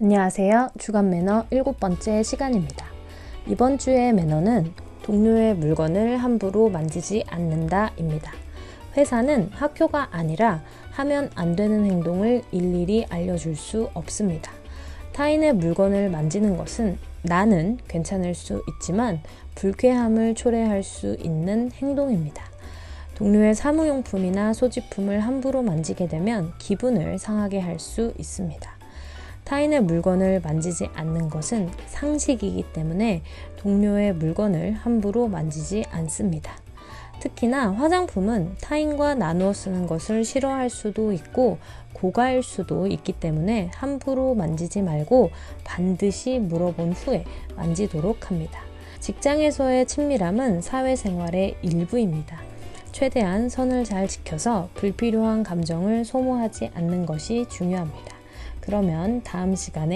안녕하세요. 주간 매너 일곱 번째 시간입니다. 이번 주의 매너는 동료의 물건을 함부로 만지지 않는다입니다. 회사는 학교가 아니라 하면 안 되는 행동을 일일이 알려줄 수 없습니다. 타인의 물건을 만지는 것은 나는 괜찮을 수 있지만 불쾌함을 초래할 수 있는 행동입니다. 동료의 사무용품이나 소지품을 함부로 만지게 되면 기분을 상하게 할 수 있습니다. 타인의 물건을 만지지 않는 것은 상식이기 때문에 동료의 물건을 함부로 만지지 않습니다. 특히나 화장품은 타인과 나누어 쓰는 것을 싫어할 수도 있고 고가일 수도 있기 때문에 함부로 만지지 말고 반드시 물어본 후에 만지도록 합니다. 직장에서의 친밀함은 사회생활의 일부입니다. 최대한 선을 잘 지켜서 불필요한 감정을 소모하지 않는 것이 중요합니다. 그러면 다음 시간에